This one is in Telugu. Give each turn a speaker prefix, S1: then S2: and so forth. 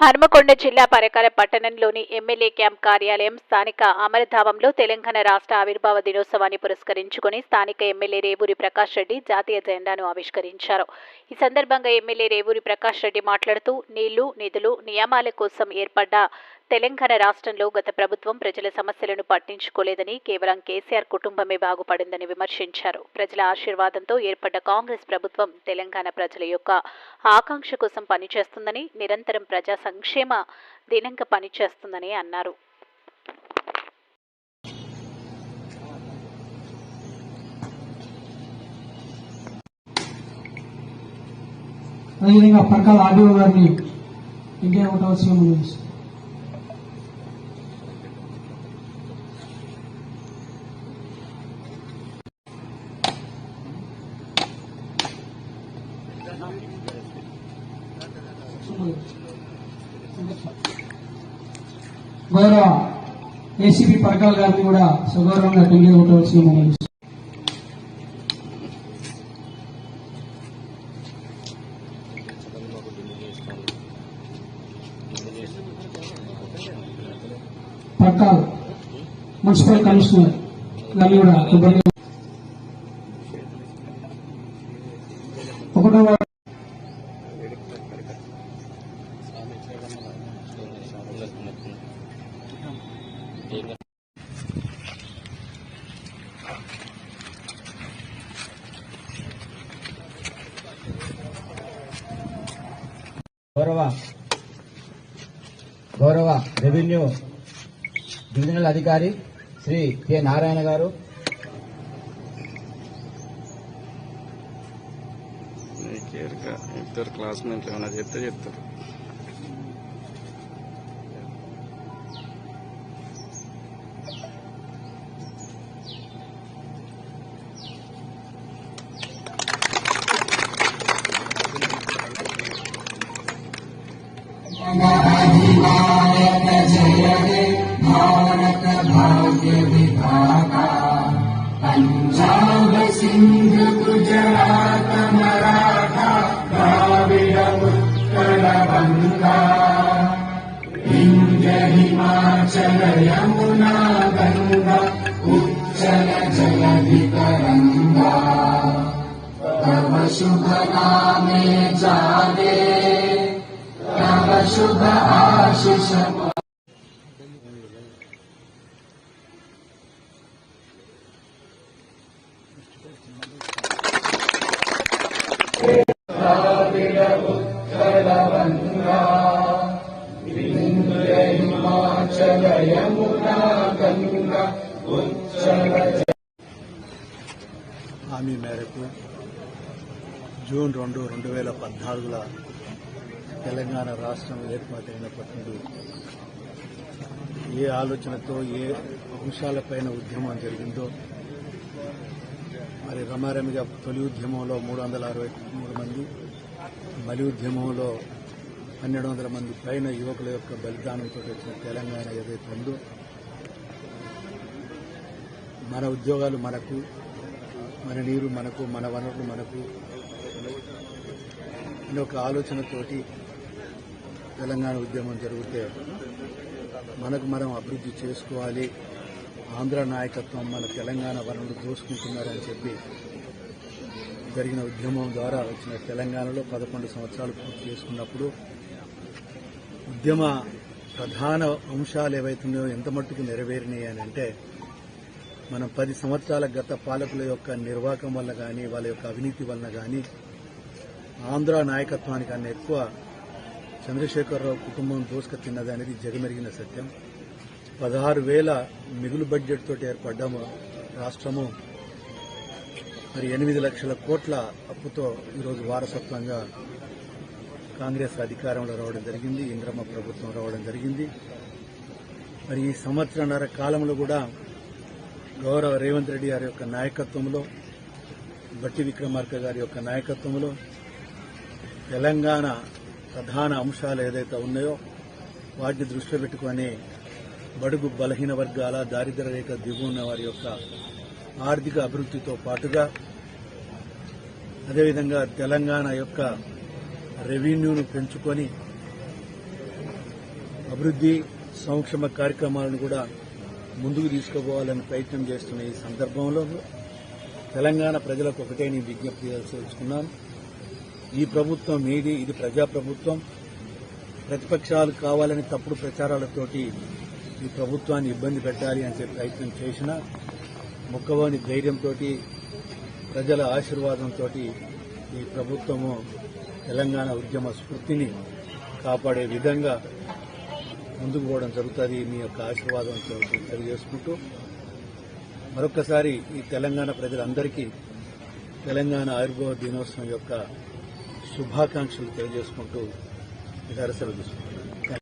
S1: హనుమకొండ జిల్లా పరకాల పట్టణంలోని ఎమ్మెల్యే క్యాంప్ కార్యాలయం స్థానిక అమరధామంలో తెలంగాణ రాష్ట్ర ఆవిర్భావ దినోత్సవాన్ని పురస్కరించుకుని స్థానిక ఎమ్మెల్యే రేవూరి ప్రకాష్ రెడ్డి జాతీయ జెండాను ఆవిష్కరించారు. ఈ సందర్భంగా ఎమ్మెల్యే రేవూరి ప్రకాష్ రెడ్డి మాట్లాడుతూ నీళ్ళు నిధులు నియామాల కోసం ఏర్పడ్డ తెలంగాణ రాష్ట్రంలో గత ప్రభుత్వం ప్రజల సమస్యలను పట్టించుకోలేదని కేవలం కేసీఆర్ కుటుంబమే బాగుపడిందని విమర్శించారు. ప్రజల ఆశీర్వాదంతో ఏర్పడ్డ కాంగ్రెస్ ప్రభుత్వం తెలంగాణ ప్రజల యొక్క ఆకాంక్ష కోసం పనిచేస్తుందని నిరంతరం ప్రజా సంక్షేమ దినంగా పనిచేస్తుందని అన్నారు.
S2: అదేవిధంగా పక్కల ఆడియో గారిని ఇండియా ఉండవలసిన మనం గౌరవ ఏసీబీ పరకాల గారిని కూడా సగౌరవంగా పెళ్ళి ఉండవలసిన మనం పట్టాల్ మున్సిపల్ కమిషనర్ గారిని కూడా శుభ్రంగా ఒకటో
S3: గౌరవ గౌరవ రెవెన్యూ డివిజనల్ అధికారి శ్రీ కె నారాయణ గారు.
S4: క్లాస్మేట్లు ఏమైనా చెప్తే చెప్తారు. भाग्यका पञ्चालसिंह जनातनराविडबङ्गा इन्द्रहिमाचल यमुना गङ्गल जलवितरङ्गा तव शुभनामे
S5: जागे
S4: तव शुभ आशिष
S6: హామీ మేరకు జూన్ రెండు రెండు వేల పద్నాలుగుల తెలంగాణ రాష్ట్రం ఏర్పాటైనప్పటి నుండి ఏ ఆలోచనతో ఏ అంశాలపైన ఉద్యమం జరిగిందో మరి రమారమిగా తొలి ఉద్యమంలో మూడు వందల అరవై మూడు మంది బలి ఉద్యమంలో పన్నెండు వందల మంది పైన యువకుల యొక్క బలిదానంతో వచ్చిన తెలంగాణ ఏదైతే ఉందో మన ఉద్యోగాలు మనకు మన నీరు మనకు మన వనరులు మనకు అనే ఒక ఆలోచనతోటి తెలంగాణ ఉద్యమం జరిగితే మనకు మనం అభివృద్ధి చేసుకోవాలి. ఆంధ్ర నాయకత్వం మన తెలంగాణ వనరులు దోసుకుంటున్నారని చెప్పి జరిగిన ఉద్యమం ద్వారా వచ్చిన తెలంగాణలో పదకొండు సంవత్సరాలు పూర్తి చేసుకున్నప్పుడు ఉద్యమ ప్రధాన అంశాలు ఏవైతున్నాయో ఎంత మట్టుకు నెరవేరినాయి అని అంటే మనం పది సంవత్సరాల గత పాలకుల యొక్క నిర్వాహకం వల్ల కానీ వాళ్ళ యొక్క అవినీతి వలన కానీ ఆంధ్ర నాయకత్వానికన్నా ఎక్కువ చంద్రశేఖరరావు కుటుంబం దోసుక తిన్నది అనేది జగమెరిగిన సత్యం. పదహారు వేల మిగులు బడ్జెట్ తోటి ఏర్పడ్డాము రాష్ట్రము. మరి ఎనిమిది లక్షల కోట్ల అప్పుతో ఈరోజు వారసత్వంగా కాంగ్రెస్ అధికారంలో రావడం జరిగింది ఇంద్రమ్మ ప్రభుత్వం రావడం జరిగింది. మరి ఈ సంవత్సరన్నర కాలంలో కూడా గౌరవ రేవంత్ రెడ్డి గారి యొక్క నాయకత్వంలో బట్టి విక్రమార్క గారి యొక్క నాయకత్వంలో తెలంగాణ ప్రధాన అంశాలు ఏదైతే ఉన్నాయో వాటిని దృష్టిలో పెట్టుకొని బడుగు బలహీన వర్గాల దారిద్ర రేఖ దిగువన్న వారి యొక్క ఆర్థిక అభివృద్ధితో పాటుగా అదేవిధంగా తెలంగాణ యొక్క రెవెన్యూను పెంచుకొని అభివృద్ధి సంక్షేమ కార్యక్రమాలను కూడా ముందుకు తీసుకుపోవాలని ప్రయత్నం చేస్తున్న ఈ సందర్భంలో తెలంగాణ ప్రజలకు ఒకటే నేను విజ్ఞప్తి చేసుకున్నాను ఈ ప్రభుత్వం మీది ఇది ప్రజాప్రభుత్వం. ప్రతిపక్షాలు కావాలని తప్పుడు ప్రచారాలతోటి ఈ ప్రభుత్వాన్ని ఇబ్బంది పెట్టాలి అని చెప్పి ప్రయత్నం చేసినా మొక్కవాని ధైర్యంతో ప్రజల ఆశీర్వాదంతో ఈ ప్రభుత్వము తెలంగాణ ఉద్యమ స్ఫూర్తిని కాపాడే విధంగా ముందుకు పోవడం జరుగుతుంది. మీ యొక్క ఆశీర్వాదంతో తెలియజేసుకుంటూ మరొకసారి ఈ తెలంగాణ ప్రజలందరికీ తెలంగాణ ఆయుర్వేద దినోత్సవం యొక్క శుభాకాంక్షలు తెలియజేసుకుంటూ ఇతర సెలవు తీసుకుంటున్నాను.